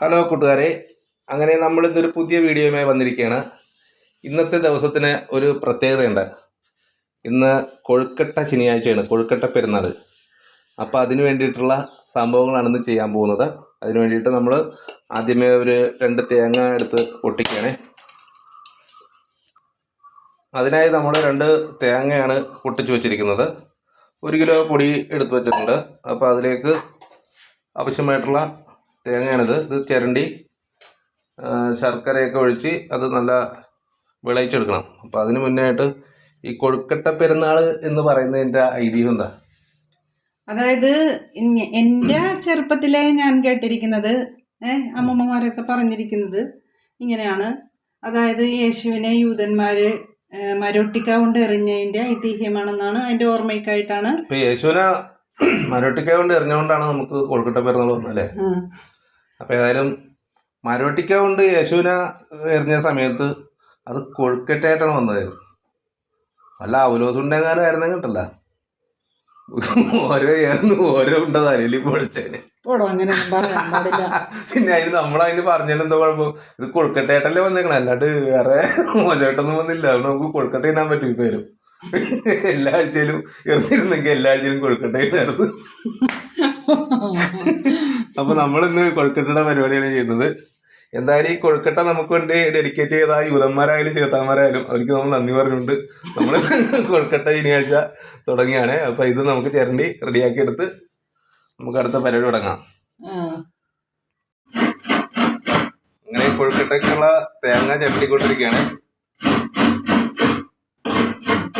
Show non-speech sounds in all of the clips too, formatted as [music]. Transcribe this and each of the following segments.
Hello കൂട്ടുകാരെ. അങ്ങനെ നമ്മൾ ഇന്നൊരു പുതിയ വീഡിയോയുമായി വന്നിരിക്കുകയാണ്. ഇന്നത്തെ ദിവസത്തിന് ഒരു പ്രത്യേകതയുണ്ട്. ഇന്ന് കൊഴുക്കട്ട ശനിയാഴ്ചയാണ് കൊഴുക്കട്ട പെരുന്നാൾ അപ്പോൾ അതിന് വേണ്ടിയിട്ടുള്ള സംഭവങ്ങളാണ് ഇന്ന് ചെയ്യാൻ പോകുന്നത്. അതിന് വേണ്ടിയിട്ട് നമ്മൾ ആദ്യമേ ഒരു രണ്ട് തേങ്ങ എടുത്ത് പൊട്ടിക്കുകയാണ്. അതിനായി നമ്മൾ രണ്ട് തേങ്ങയാണ് പൊട്ടിച്ചു വെച്ചിരിക്കുന്നത്. ഒരു കിലോ പൊടി എടുത്ത് വെച്ചിട്ടുണ്ട്. അപ്പോൾ അതിലേക്ക് ആവശ്യമായിട്ടുള്ള തേങ്ങയാണിത്. ഇത് ചിരണ്ടി ശർക്കരയൊക്കെ ഒഴിച്ച് അത് നല്ല വിളയിച്ചെടുക്കണം. അപ്പോൾ അതിന് മുന്നേ ആയിട്ട് ഈ കൊഴുക്കട്ട പെരുന്നാൾ എന്ന് പറയുന്നതിന്റെ ഐതിഹ്യം എന്താ? അതായത് എന്റെ ചെറുപ്പത്തിലെ ഞാൻ കേട്ടിരിക്കുന്നത് ഏഹ് അമ്മമ്മമാരൊക്കെ പറഞ്ഞിരിക്കുന്നത് ഇങ്ങനെയാണ്. അതായത് യേശുവിനെ യൂതന്മാര് മരോട്ടിക്ക കൊണ്ട് എറിഞ്ഞതിന്റെ ഐതിഹ്യമാണെന്നാണ് അതിന്റെ ഓർമ്മയ്ക്കായിട്ടാണ്. യേശുവിനെ മരോട്ടിക്ക കൊണ്ട് എറിഞ്ഞുകൊണ്ടാണ് നമുക്ക് കൊഴുക്കട്ട പെരുന്നാൾ വന്നല്ലേ അപ്പോൾ ഏതായാലും മരോട്ടിക്ക കൊണ്ട് യേശുവിനെ എറിഞ്ഞ സമയത്ത് അത് കൊഴുക്കെട്ടായിട്ടാണ് വന്നത്. അല്ല അവലോസുണ്ടെങ്ങാനും ആയിരുന്നെങ്കിൽ കിട്ടല്ല. ഓരോ ഏറിന് ഓരോ ഉണ്ടത് തലയിൽ പൊളിച്ചേന് പിന്നെ അതിന് നമ്മളതിന് പറഞ്ഞാലും എന്തോ കുഴപ്പം? ഇത് കൊഴുക്കട്ടയായിട്ടല്ലേ വന്നേക്കണം. അല്ലാണ്ട് വേറെ മോശമായിട്ടൊന്നും വന്നില്ല. അതുകൊണ്ട് നമുക്ക് കൊഴുക്കട്ട ഇടാൻ പറ്റും ഇപ്പൊ വരും എല്ലാ ആഴ്ചയിലും ഇറങ്ങിയിരുന്നെങ്കിൽ എല്ലാ ആഴ്ചയിലും കൊഴുക്കട്ട ഇടായിരുന്നു അപ്പൊ നമ്മൾ ഇന്ന് കൊഴുക്കട്ടയുടെ പരിപാടിയാണ് ചെയ്യുന്നത്. എന്തായാലും ഈ കൊഴുക്കട്ട നമുക്ക് വേണ്ടി ഡെഡിക്കേറ്റ് ചെയ്ത ആ യൂതന്മാരായാലും ചേത്താന്മാരായാലും അവർക്ക് നമ്മൾ നന്ദി പറഞ്ഞുകൊണ്ട് നമ്മൾ കൊഴുക്കട്ട ശനിയാഴ്ച തുടങ്ങിയാണ്. അപ്പൊ ഇത് നമുക്ക് ചിരണ്ടി റെഡിയാക്കി എടുത്ത് നമുക്ക് അടുത്ത പരിപാടി തുടങ്ങാം. അങ്ങനെ കൊഴുക്കട്ടക്കുള്ള കൊഴുക്കട്ടയ്ക്കുള്ള തേങ്ങ ചട്ടിക്കൊണ്ടിരിക്കുകയാണ്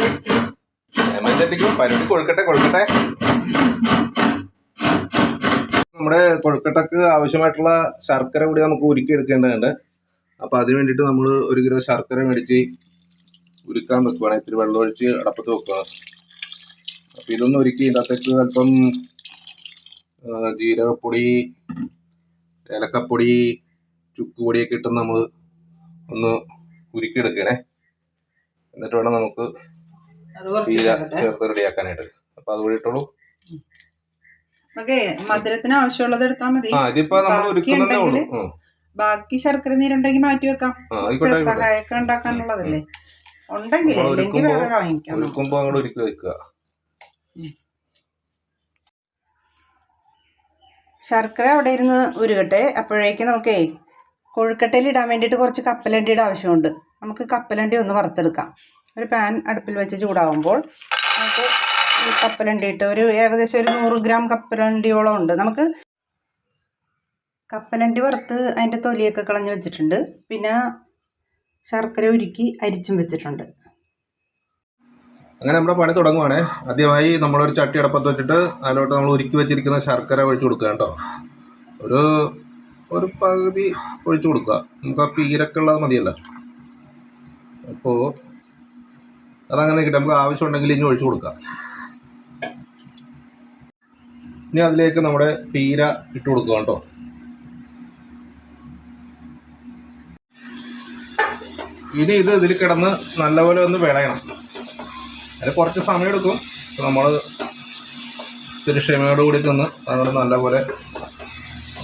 തേങ്ങ ചട്ടിക്കും പരിപാടി കൊഴുക്കട്ടെ കൊഴുക്കട്ടെ. നമ്മുടെ കൊഴുക്കട്ടക്ക് ആവശ്യമായിട്ടുള്ള ശർക്കര കൂടി നമുക്ക് ഉരുക്കി എടുക്കേണ്ടതുണ്ട്. അപ്പോൾ അതിന് വേണ്ടിയിട്ട് നമ്മൾ ഒരു കിലോ ശർക്കര മേടിച്ച് ഉരുക്കാൻ വെക്കുവാണ്. ഇത്തിരി വെള്ളം ഒഴിച്ച് അടപ്പത്ത് വെക്കുക അപ്പോൾ ഇതൊന്ന് ഒരുക്കി ഇതിനകത്തേക്ക് അല്പം ജീരകപ്പൊടി ഏലക്കപ്പൊടി ചുക്കുപൊടിയൊക്കെ ഇട്ട് നമ്മൾ ഒന്ന് ഉരുക്കിയെടുക്കണേ. എന്നിട്ട് വേണം നമുക്ക് തീര ചേർത്ത് റെഡിയാക്കാനായിട്ട്. അപ്പൊ അത് ഇട്ടോളൂ. നമുക്ക് മധുരത്തിന് ആവശ്യമുള്ളത് എടുത്താൽ മതി. ഇതിപ്പോ നമ്മൾ ഉള്ളൂ. ബാക്കി ശർക്കര നീരുണ്ടെങ്കിൽ മാറ്റി വെക്കാം. സഹായൊക്കെ ഉണ്ടാക്കാനുള്ളതല്ലേ? ഉണ്ടെങ്കിൽ ഒരുക്കുമ്പോ- അങ്ങോട്ട് വെക്കുക. ശർക്കര അവിടെ ഇരുന്ന് ഉരുകട്ടെ. അപ്പോഴേക്കും നമുക്കേ കൊഴുക്കട്ടയിൽ ഇടാൻ വേണ്ടിയിട്ട് കുറച്ച് കപ്പലണ്ടിയുടെ ആവശ്യമുണ്ട്. നമുക്ക് കപ്പലണ്ടി ഒന്ന് വറുത്തെടുക്കാം. ഒരു പാൻ അടുപ്പിൽ വെച്ച് ചൂടാവുമ്പോൾ നമുക്ക് ഈ കപ്പലണ്ടി ഇട്ട് ഒരു ഏകദേശം ഒരു നൂറ് ഗ്രാം കപ്പലണ്ടിയോളം ഉണ്ട്. നമുക്ക് കപ്പലണ്ടി വറുത്ത് അതിന്റെ തൊലിയൊക്കെ കളഞ്ഞ് വെച്ചിട്ടുണ്ട്. പിന്നെ ശർക്കര ഉരുക്കി അരിച്ചും വെച്ചിട്ടുണ്ട്. അങ്ങനെ നമ്മുടെ പണി തുടങ്ങുവാണ്. ആദ്യമായി നമ്മളൊരു ചട്ടി അടപ്പത്ത് വെച്ചിട്ട് അതിലോട്ട് നമ്മൾ ഉരുക്കി വെച്ചിരിക്കുന്ന ശർക്കര ഒഴിച്ചു കൊടുക്കുക കേട്ടോ. ഒരു ഒരു പകുതി ഒഴിച്ചു കൊടുക്കുക. നമുക്ക് ആ പീരൊക്കെ ഉള്ളത് മതിയല്ലോ. അപ്പോൾ അതങ്ങനെ നിൽക്കട്ടെ നമുക്ക് ആവശ്യമുണ്ടെങ്കിൽ ഇനി ഒഴിച്ചു കൊടുക്കാം. ഇനി അതിലേക്ക് നമ്മുടെ പീര ഇട്ട് കൊടുക്കുക കേട്ടോ. ഇനി ഇത് ഇതിൽ കിടന്ന് നല്ലപോലെ ഒന്ന് വിളയണം. അതിന് കുറച്ച് സമയം എടുക്കും. നമ്മൾ ഇത്തിരി ക്ഷമയോട് കൂടി നിന്ന് അതുകൊണ്ട് നല്ലപോലെ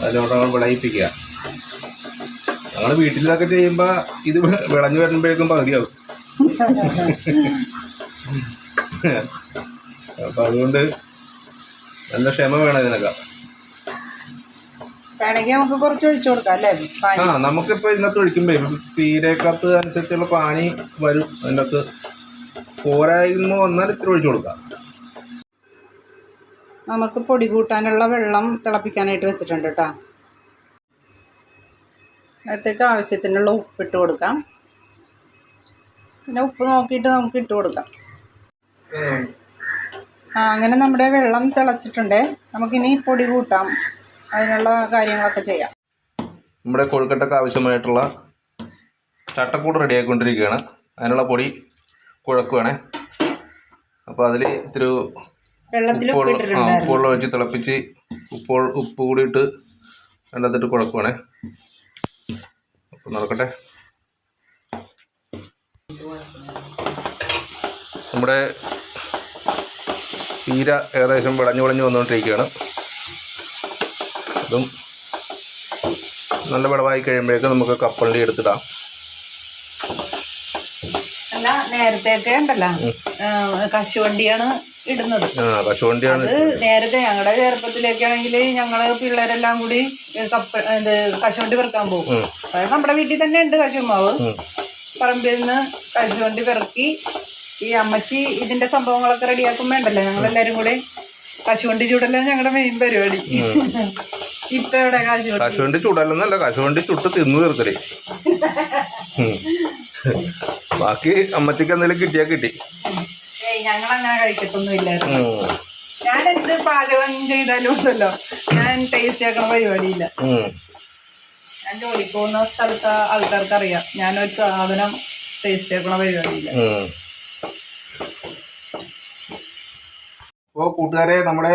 അതിലോട്ട് നമ്മൾ വിളയിപ്പിക്കുക. ഞങ്ങൾ വീട്ടിലൊക്കെ ചെയ്യുമ്പോൾ ഇത് വിളഞ്ഞു വരുമ്പോഴേക്കും പകുതിയാവും. [laughs] അപ്പം അതുകൊണ്ട് നല്ല ക്ഷമ വേണം ഇതിനൊക്കെ. വേണമെങ്കിൽ നമുക്ക് കുറച്ച് ഒഴിച്ചു കൊടുക്കാം അല്ലേ? പാനി ആ നമുക്കിപ്പോൾ ഇതിനകത്ത് ഒഴിക്കുമ്പോൾ തീരക്കത്ത് അനുസരിച്ചുള്ള പാനി വരും. അതിന്റെ അകത്ത് പോരായ്മ വന്നാൽ ഇത്ര ഒഴിച്ചു കൊടുക്കാം. നമുക്ക് പൊടി കൂട്ടാനുള്ള വെള്ളം തിളപ്പിക്കാനായിട്ട് വെച്ചിട്ടുണ്ട് കേട്ടോ. അതിലേക്ക് ആവശ്യത്തിനുള്ള ഉപ്പിട്ട് കൊടുക്കാം. പിന്നെ ഉപ്പ് നോക്കിയിട്ട് നമുക്ക് ഇട്ട് കൊടുക്കാം. ആ അങ്ങനെ നമ്മുടെ വെള്ളം തിളച്ചിട്ടുണ്ട്. നമുക്കിനി പൊടി കൂട്ടാം. അതിനുള്ള കാര്യങ്ങളൊക്കെ ചെയ്യാം. നമ്മുടെ കൊഴുക്കട്ടക്ക് ആവശ്യമായിട്ടുള്ള ചട്ടക്കൂട് റെഡിയാക്കിക്കൊണ്ടിരിക്കുകയാണ് അതിനുള്ള പൊടി കുഴക്കുവാണേ. അപ്പോൾ അതിൽ ഇത്തിരി ഉപ്പുവെള്ളം ഒഴിച്ച് തിളപ്പിച്ച് ഉപ്പ് ഉപ്പ് കൂടിയിട്ട് അതിനകത്തിട്ട് കുഴക്കുവാണേ. അപ്പം നടക്കട്ടെ. നമ്മുടെ പീര ഏകദേശം വിളഞ്ഞു വിളഞ്ഞു വന്നുകൊണ്ടിരിക്കുകയാണ്. അതും നല്ല വിളവായി കഴിയുമ്പോഴേക്കും നമുക്ക് കപ്പലണ്ടി എടുത്തിടാം. അല്ല നേരത്തെയൊക്കെ ഉണ്ടല്ലോ. കശുവണ്ടിയാണ് ഇടുന്നത്. കശുവണ്ടിയാണ് നേരത്തെ ഞങ്ങളുടെ ചെറുപ്പത്തിലേക്കാണെങ്കിൽ ഞങ്ങൾ പിള്ളേരെല്ലാം കൂടി കപ്പ ഇത് കശുവണ്ടി പെറുക്കാൻ പോകും. നമ്മുടെ വീട്ടിൽ തന്നെ ഉണ്ട് കശുമാവ്. പറമ്പിൽ നിന്ന് കശുവണ്ടി പെറുക്കി ഈ അമ്മച്ചി ഇതിന്റെ സംഭവങ്ങളൊക്കെ റെഡിയാക്കും വേണ്ടല്ലോ? ഞങ്ങളെല്ലാരും കൂടെ കശുവണ്ടി ചൂടല്ല ഞങ്ങളുടെ മെയിൻ പരിപാടി. ഇപ്പൊ എവിടെ കശുവണ്ടി? കശുവണ്ടി ചുടല്ലെന്നല്ല കശുവണ്ടി ചുട്ട് തിന്നു തീർക്കൽ. ബാക്കി അമ്മച്ചിക്ക് എന്തെങ്കിലും കിട്ടിയാ കിട്ടി. ഞങ്ങൾ അങ്ങനെ കഴിക്കത്തൊന്നും ഇല്ലായിരുന്നു. ഞാൻ എന്ത് പാചകം ചെയ്താലും ഉണ്ടല്ലോ. ഞാൻ ടേസ്റ്റ് ആക്കണ പരിപാടിയില്ല. ഞാൻ ജോലിക്ക് പോകുന്ന സ്ഥലത്ത് ആൾക്കാർക്ക് അറിയാം ഞാനൊരു സാധനം ടേസ്റ്റ് ആക്കണ പരിപാടിയില്ല. ഉം. അപ്പോ കൂട്ടുകാരെ നമ്മുടെ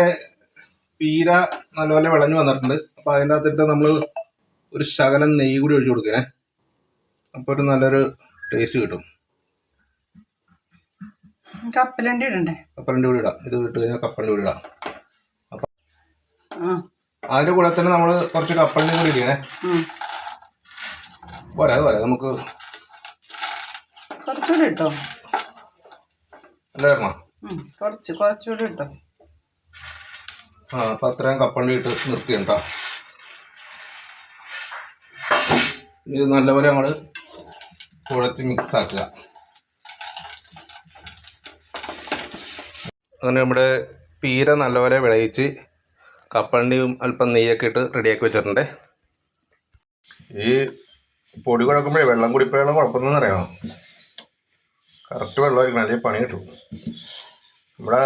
പീര നല്ലപോലെ വിളഞ്ഞു വന്നിട്ടുണ്ട്. അപ്പൊ അതിന്റെ അകത്തിട്ട് നമ്മൾ ഒരു ശകലം നെയ്യ് കൂടി ഒഴിച്ചു കൊടുക്കണേ. അപ്പൊ ഒരു നല്ലൊരു ടേസ്റ്റ് കിട്ടും. കപ്പലണ്ടി ഇടണ്ടേ? കപ്പലണ്ടി കൂടി ഇടാം. ഇത് ഇട്ട് കഴിഞ്ഞാൽ കപ്പലണ്ടി കൂടി ഇടാം. ആ. അതിന്റെ കൂടെ തന്നെ നമ്മൾ കുറച്ച് കപ്പലണ്ടി കൂടി ഇടണേ. പോരാ അത് പോരാ. നമുക്ക് കുറച്ചുകൂടി ഇട്ടോ? അല്ല വരണോ കുറച്ച് കുറച്ചുകൂടി ഇട്ടോ. ആ അപ്പം അത്രയും കപ്പണ്ടി ഇട്ട് നിർത്തിയുണ്ടോ ഇത് നല്ലപോലെ നമ്മൾ കുഴച്ച് മിക്സ് ആക്കുക. അങ്ങനെ നമ്മുടെ പീര നല്ലപോലെ വിളയിച്ച് കപ്പണ്ടിയും അല്പം നെയ്യൊക്കെ ഇട്ട് റെഡിയാക്കി വെച്ചിട്ടുണ്ട്. ഈ പൊടി കുഴക്കുമ്പോഴേ വെള്ളം കുടിപ്പോയുള്ള കുഴപ്പമൊന്നും അറിയാമോ കറക്റ്റ് വെള്ളമായിരിക്കണം അല്ലെങ്കിൽ പണി കിട്ടും. നമ്മുടെ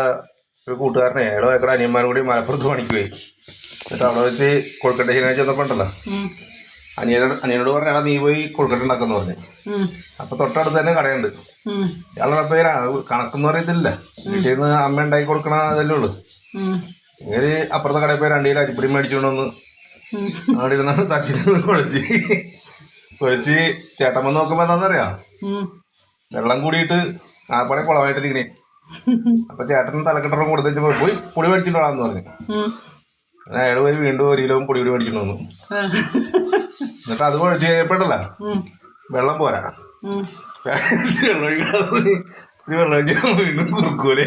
ഒരു കൂട്ടുകാരനെ ഏഴോ ഏക്കർ അനിയന്മാരും കൂടി മലപ്പുറത്ത് പണിക്ക് പോയി എന്നിട്ട് അവിടെ വെച്ച് കൊഴുക്കട്ട ശനിയാഴ്ച വന്നപ്പോൾ ഉണ്ടല്ലോ. അനിയനോട് അനിയനോട് പറഞ്ഞാൽ നീ പോയി കൊഴുക്കട്ട ഉണ്ടാക്കുന്നു പറഞ്ഞു. അപ്പൊ തൊട്ടടുത്ത് തന്നെ കടയുണ്ട്. ഇയാളുടെ പേരാണ് കണക്കെന്ന് പറയത്തില്ല വീട്ടിൽ നിന്ന് അമ്മ ഉണ്ടാക്കി കൊടുക്കണ അതല്ലേ ഉള്ളു. ഇങ്ങനെ അപ്പുറത്തെ കടയിൽ പോയി രണ്ടു കിലോ അരിപ്പൊടി മേടിച്ചുകൊണ്ട് വന്ന് ഉം. അവിടെ ഇരുന്നാണ് തച്ചിരുന്ന് കുഴച്ച് കുഴച്ച് ചേട്ടൻ വന്ന് നോക്കുമ്പോൾ എന്താണെന്നറിയാം. വെള്ളം കൂടിയിട്ട് ആപ്പാടെ കുളമായിട്ടിരിക്കണേ. അപ്പൊ ചേട്ടൻ തലക്കെട്ടറും കൊടുത്തേച്ചപ്പോ പോയി പൊടി മേടിച്ചിട്ടോളാന്ന് പറഞ്ഞു. അയാൾ പോയി വീണ്ടും ഒരു കിലോ പൊടി കൂടി മേടിക്കുന്നു. എന്നിട്ട് അത് കുഴച്ച് കഴിയപ്പെട്ടല്ല വെള്ളം പോരാ. വെള്ളം ഒഴിക്കാതെ വെള്ളം ഒഴിക്കാൻ വീണ്ടും കുറുക്കൂലെ.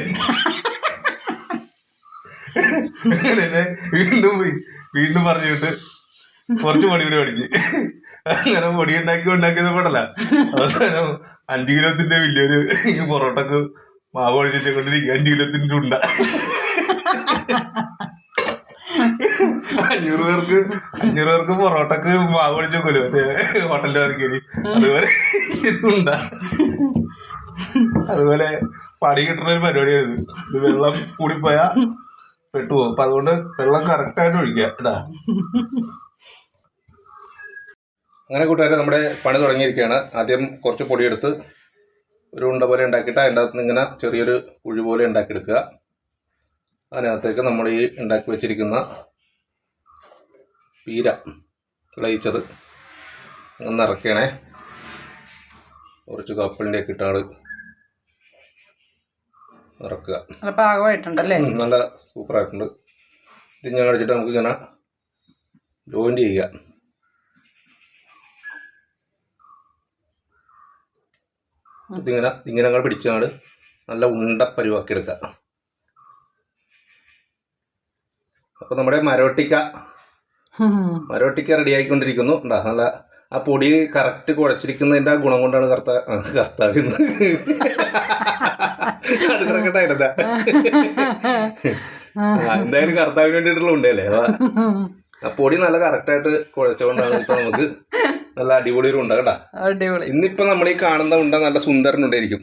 വീണ്ടും പോയി. വീണ്ടും പറഞ്ഞിട്ട് കുറച്ച് പൊടി കൂടി മേടിച്ച്. അങ്ങനെ പൊടി ഉണ്ടാക്കി ഉണ്ടാക്കിയത് പെടല അവസാനം അഞ്ചു കിലോത്തിന്റെ വലിയൊരു ഈ [laughs] പൊറോട്ടക്ക് മാവ് ഒഴിച്ചിട്ട് കൊണ്ടിരിക്കുക അഞ്ചു കിലോത്തിന്റെ ഉണ്ട അഞ്ഞൂറ് പേർക്ക് അഞ്ഞൂറ് പേർക്ക് പൊറോട്ടക്ക് മാവ് ഒഴിച്ച് വെക്കുമല്ലോ മറ്റേ ഹോട്ടലിന്റെ വർക്കേരി അതുപോലെ [laughs] ഉണ്ട അതുപോലെ പണി കിട്ടുന്ന ഒരു പരിപാടിയാണ് ഇത് വെള്ളം കൂടിപ്പോയാ പെട്ടുപോകും. അപ്പൊ അതുകൊണ്ട് വെള്ളം കറക്റ്റായിട്ട് ഒഴിക്കുക കേട്ടാ. അങ്ങനെ കൂട്ടുകാരെ നമ്മുടെ പണി തുടങ്ങിയിരിക്കുകയാണ്. ആദ്യം കുറച്ച് പൊടിയെടുത്ത് ഒരു ഉണ്ട പോലെ ഉണ്ടാക്കിയിട്ട് അതിന്റെ അകത്ത് ഇങ്ങനെ ചെറിയൊരു കുഴി പോലെ ഉണ്ടാക്കിയെടുക്കുക. അതിനകത്തേക്ക് നമ്മൾ ഈ ഉണ്ടാക്കി വെച്ചിരിക്കുന്ന പീര വിളയിച്ചത് ഒന്ന് ഇറക്കണേ കുറച്ച് കപ്പലിന്റെ ഒക്കെ ഇട്ടാണ് നിറക്കുക നല്ല പാകമായിട്ടുണ്ടല്ലേ? നല്ല സൂപ്പറായിട്ടുണ്ട്. ഇത് ഞാൻ അടിച്ചിട്ട് നമുക്ക് ഇങ്ങനെ ജോയിന്റ് ചെയ്യുക. ഇതിങ്ങനെ ഇങ്ങനെ അങ്ങോട്ട് പിടിച്ചാണ്ട് നല്ല ഉണ്ട പരുവാക്കി എടുക്കുക. അപ്പൊ നമ്മുടെ മരോട്ടിക്ക. മരോട്ടിക്ക റെഡി ആയിക്കൊണ്ടിരിക്കുന്നു. ഉണ്ടാ നല്ല ആ പൊടി കറക്റ്റ് കുഴച്ചിരിക്കുന്നതിന്റെ ആ ഗുണം കൊണ്ടാണ് കർത്ത കർത്താവിന്ന്. അത് കിടക്കട്ടെ എന്തായാലും കർത്താവിന് വേണ്ടിയിട്ടുള്ള ഉണ്ടല്ലേ? ആ പൊടി നല്ല കറക്റ്റായിട്ട് കുഴച്ചുകൊണ്ടാണ് ഇപ്പൊ നമുക്ക് നല്ല അടിപൊളി ഒരു ഉണ്ട കേട്ടാ. അടിപൊളി. ഇന്നിപ്പോ നമ്മൾ ഈ കാണുന്ന ഉണ്ട നല്ല സുന്ദരനുണ്ടായിരിക്കും.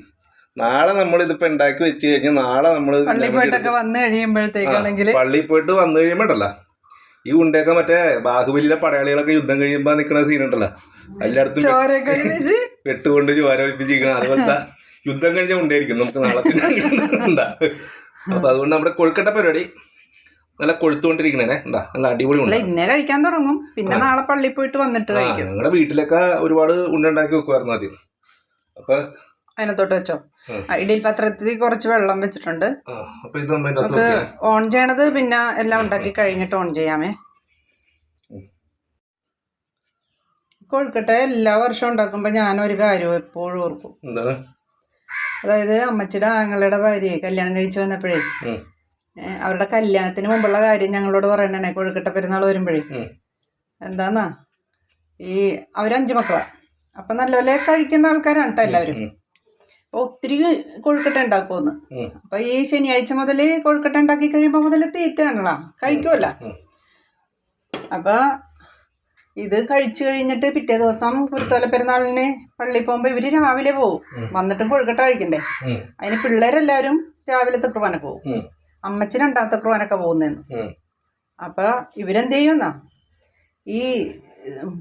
നാളെ നമ്മൾ ഇതിപ്പോ ഉണ്ടാക്കി വെച്ച് കഴിഞ്ഞാൽ നാളെ നമ്മൾ പള്ളി പോയിട്ടൊക്കെ വന്നു കഴിയുമ്പോഴത്തേക്കാണെങ്കിൽ പള്ളി പോയിട്ട് വന്നു കഴിയുമ്പോഴല്ല ഈ ഉണ്ടയൊക്കെ മറ്റേ ബാഹുബലിയിലെ പടയാളികളൊക്കെ യുദ്ധം കഴിയുമ്പോ നിക്കണ സീൻ ഉണ്ടല്ലോ. എല്ലായിടത്തും [laughs] വെട്ടുകൊണ്ട് ചോര ഒലിപ്പിച്ചിരിക്കണം അതുപോലത്തെ യുദ്ധം കഴിഞ്ഞ ഉണ്ടായിരിക്കും നമുക്ക് നാളെ [laughs] അപ്പൊ അതുകൊണ്ട് നമ്മുടെ കൊഴുക്കട്ട പരിപാടി നല്ല കൊഴുത്തുകൊണ്ടിരിക്കണേ ഉണ്ടാ നല്ല അടിപൊളി അല്ല ഇന്നേ കഴിക്കാൻ തുടങ്ങും. പിന്നെ നാളെ പള്ളി പോയിട്ട് വന്നിട്ട് കഴിക്കും. ഞങ്ങളുടെ വീട്ടിലൊക്കെ ഒരുപാട് ഉണ്ട ഉണ്ടാക്കി വെക്കുമായിരുന്നു ആദ്യം. അപ്പൊ അതിനകത്തോട്ട് വെച്ചോ. ഇടയിൽ പത്രത്തിൽ കുറച്ച് വെള്ളം വെച്ചിട്ടുണ്ട്. നമുക്ക് ഓൺ ചെയ്യണത് പിന്നെ എല്ലാം ഉണ്ടാക്കി കഴിഞ്ഞിട്ട് ഓൺ ചെയ്യാമേ. കൊഴുക്കട്ട എല്ലാ വർഷവും ഉണ്ടാക്കുമ്പോൾ ഞാനൊരു കാര്യം എപ്പോഴും ഓർക്കും. അതായത് അമ്മച്ചിയുടെ ആങ്ങളുടെ ഭാര്യ കല്യാണം കഴിച്ചു വന്നപ്പോഴേ അവരുടെ കല്യാണത്തിന് മുമ്പുള്ള കാര്യം ഞങ്ങളോട് പറയണേ കൊഴുക്കട്ട പെരുന്നാൾ വരുമ്പോഴേ. എന്താന്നാ? ഈ അവരഞ്ചു മക്കളാ. അപ്പൊ നല്ലപോലെ കഴിക്കുന്ന ആൾക്കാരാണ് കേട്ടോ എല്ലാവരും. അപ്പൊ ഒത്തിരി കൊഴുക്കട്ട ഉണ്ടാക്കുമെന്ന് അപ്പൊ ഈ ശനിയാഴ്ച മുതൽ കൊഴുക്കട്ട ഉണ്ടാക്കി കഴിയുമ്പോൾ മുതൽ തീറ്റാണല്ലോ കഴിക്കുമല്ല അപ്പൊ ഇത് കഴിച്ചു കഴിഞ്ഞിട്ട് പിറ്റേ ദിവസം കുരുത്തോല പെരുന്നാളിന് പള്ളി പോകുമ്പോൾ ഇവർ രാവിലെ പോകും. വന്നിട്ടും കൊഴുക്കട്ട കഴിക്കണ്ടേ. അതിന് പിള്ളേരെല്ലാവരും രാവിലത്തെ കുർബാന പോകും. അമ്മച്ചി രണ്ടാമത്തെ കുർബാനൊക്കെ പോകുന്നതെന്ന് അപ്പൊ ഇവരെന്ത് ചെയ്യുമെന്നാ ഈ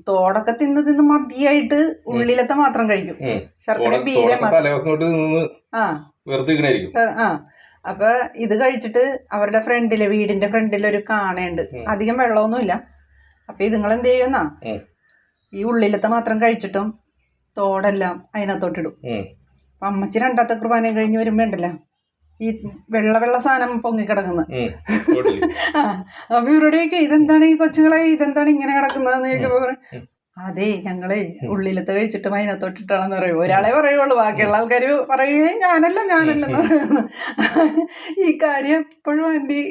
തോടൊക്കെ തിന്ന് തിന്ന് മതിയായിട്ട് ഉള്ളിലത്തെ മാത്രം കഴിക്കും. ശർക്കര ബീരെ ആ. അപ്പൊ ഇത് കഴിച്ചിട്ട് അവരുടെ ഫ്രണ്ടിൽ വീടിന്റെ ഫ്രണ്ടിൽ ഒരു കാണയുണ്ട്. അധികം വെള്ളമൊന്നുമില്ല. അപ്പൊ ഇത് എന്ത് ചെയ്യുന്ന ഈ ഉള്ളിലത്തെ മാത്രം കഴിച്ചിട്ടും തോടെല്ലാം അതിനകത്തോട്ടിടും. അപ്പൊ അമ്മച്ചി രണ്ടാമത്തെ കുർബാന കഴിഞ്ഞ് വരുമ്പോ ഉണ്ടല്ലോ. ഈ വെള്ള വെള്ള സാധനം പൊങ്ങിക്കിടക്കുന്നത്. ആ അപ്പൊ ഇവരുടെയൊക്കെ ഇതെന്താണ് ഈ കൊച്ചുങ്ങളെ ഇതെന്താണ് ഇങ്ങനെ കിടക്കുന്നതെന്ന് ചോദിക്കുമ്പോ പറയും അതെ ഞങ്ങളെ ഉള്ളിലത്തെ കഴിച്ചിട്ട് അതിനകത്തോട്ടിട്ടാണെന്ന് പറയും. ഒരാളെ പറയുള്ളൂ ബാക്കിയുള്ള ആൾക്കാർ പറയുകയും ഞാനല്ല ഞാനല്ലെന്ന് പറയുന്നു ഈ കാര്യം എപ്പോഴും ആന്റി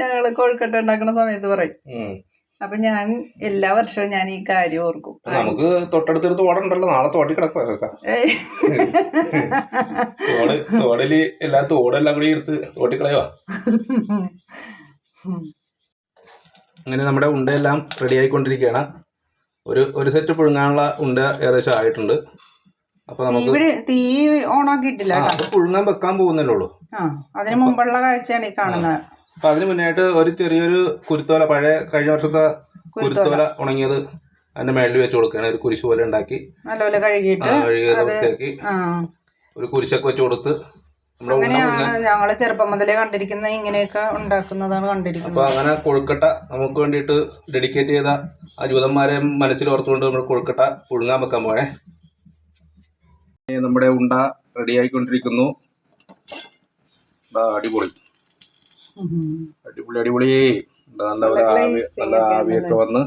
ഞങ്ങൾ കോഴിക്കട്ട ഉണ്ടാക്കുന്ന സമയത്ത് പറയും. അപ്പൊ ഞാൻ എല്ലാ വർഷവും ഞാൻ ഈ കാര്യം ഓർക്കും. നമുക്ക് തൊട്ടടുത്തെടുത്ത് ഓടണ്ടല്ലോ. നാളെ തോട്ടി. തോട് തോടിൽ എല്ലാ തോടെല്ലാം കൂടി എടുത്ത് തോട്ടി കളയുവാ അങ്ങനെ നമ്മുടെ ഉണ്ടയെല്ലാം റെഡി ആയിക്കൊണ്ടിരിക്കുകയാണ്. ഒരു ഒരു സെറ്റ് പുഴുങ്ങാനുള്ള ഉണ്ട ഏകദേശം ആയിട്ടുണ്ട്. അപ്പൊ നമുക്ക് ഇവിടെ തീ ഓണാക്കിയിട്ടില്ല പുഴുങ്ങാൻ വെക്കാൻ പോകുന്നല്ലേ ഉള്ളൂ. ആ അതിന് മുമ്പുള്ള കാഴ്ചയാണ് ഈ കാണുന്നത്. അപ്പൊ അതിന് മുന്നായിട്ട് ഒരു ചെറിയൊരു കുരുത്തോല പഴയ കഴിഞ്ഞ വർഷത്തെ കുരുത്തോല. ഉണങ്ങിയത് അതിന്റെ മേളിൽ വെച്ച് കൊടുക്കുകയാണ്. ഒരു കുരിശ് പോലെ ഉണ്ടാക്കി. നല്ലപോലെ കഴുകിയിട്ട് ഒരു കുരിശൊക്കെ വെച്ച് കൊടുത്ത് അങ്ങനെയാണ് ഞങ്ങൾ ചെറുപ്പം മുതലേ കണ്ടിരിക്കുന്ന ഇങ്ങനെയൊക്കെ ഉണ്ടാക്കുന്നതാണ് കണ്ടിരിക്കുന്നത്. അപ്പൊ അങ്ങനെ കൊഴുക്കട്ട നമുക്ക് വേണ്ടിയിട്ട് ഡെഡിക്കേറ്റ് ചെയ്ത ആ ജൂതന്മാരെ മനസ്സിൽ ഓർത്തുകൊണ്ട് നമ്മൾ കൊഴുക്കട്ട പുഴുങ്ങാൻ വെക്കാൻ പോയെ നമ്മുടെ ഉണ്ട റെഡി ആയിക്കൊണ്ടിരിക്കുന്നു. അടിപൊളി. അടിപൊളി അടിപൊളി. നല്ല ഒരു നല്ല ആവി നല്ല ആവിയൊക്കെ വന്ന്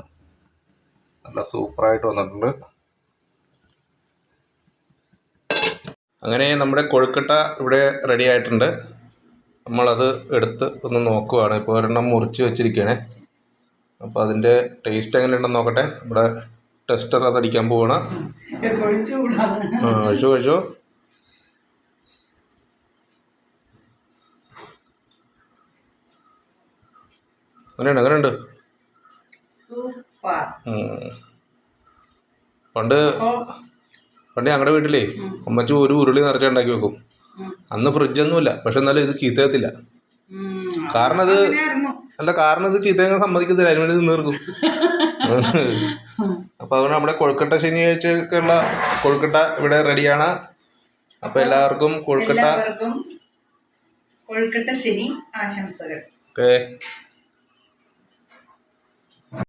നല്ല സൂപ്പറായിട്ട് വന്നിട്ടുണ്ട്. അങ്ങനെ നമ്മുടെ കൊഴുക്കട്ട ഇവിടെ റെഡി ആയിട്ടുണ്ട്. നമ്മളത് എടുത്ത് ഒന്ന് നോക്കുവാണ്. ഇപ്പോൾ ഒരെണ്ണം മുറിച്ച് വെച്ചിരിക്കുകയാണ് അപ്പോൾ അതിന്റെ ടേസ്റ്റ് എങ്ങനെ ഉണ്ടെന്ന് നോക്കട്ടെ. നമ്മുടെ ടെസ്റ്റർ അതടിക്കാൻ അടിക്കാൻ പോവാണ്. കഴിച്ചു കഴിച്ചു അങ്ങനെയുണ്ട് അങ്ങനെയുണ്ട്. പണ്ട് പണ്ട് ഞങ്ങളുടെ വീട്ടിലേ അമ്മച്ചി ഒരു ഉരുളി നിറച്ച് ഉണ്ടാക്കി വെക്കും. അന്ന് ഫ്രിഡ്ജൊന്നുമില്ല പക്ഷെ എന്നാലും ഇത് ചീത്തയത്തില്ല കാരണം അത് അല്ല കാരണം ഇത് ചീത്തയാക്കാൻ സമ്മതിക്കത്തില്ല അതിന് വേണ്ടി നിന്നിർക്കും അപ്പൊ [laughs] അപ്പോൾ അതുകൊണ്ട് നമ്മുടെ കൊഴുക്കട്ട ശനിയാഴ്ചക്കുള്ള കൊഴുക്കട്ട ഇവിടെ റെഡിയാണ്. അപ്പോൾ എല്ലാവർക്കും കൊഴുക്കട്ട കൊഴുക്കട്ട ശനി ആശംസകൾ. ഓക്കെ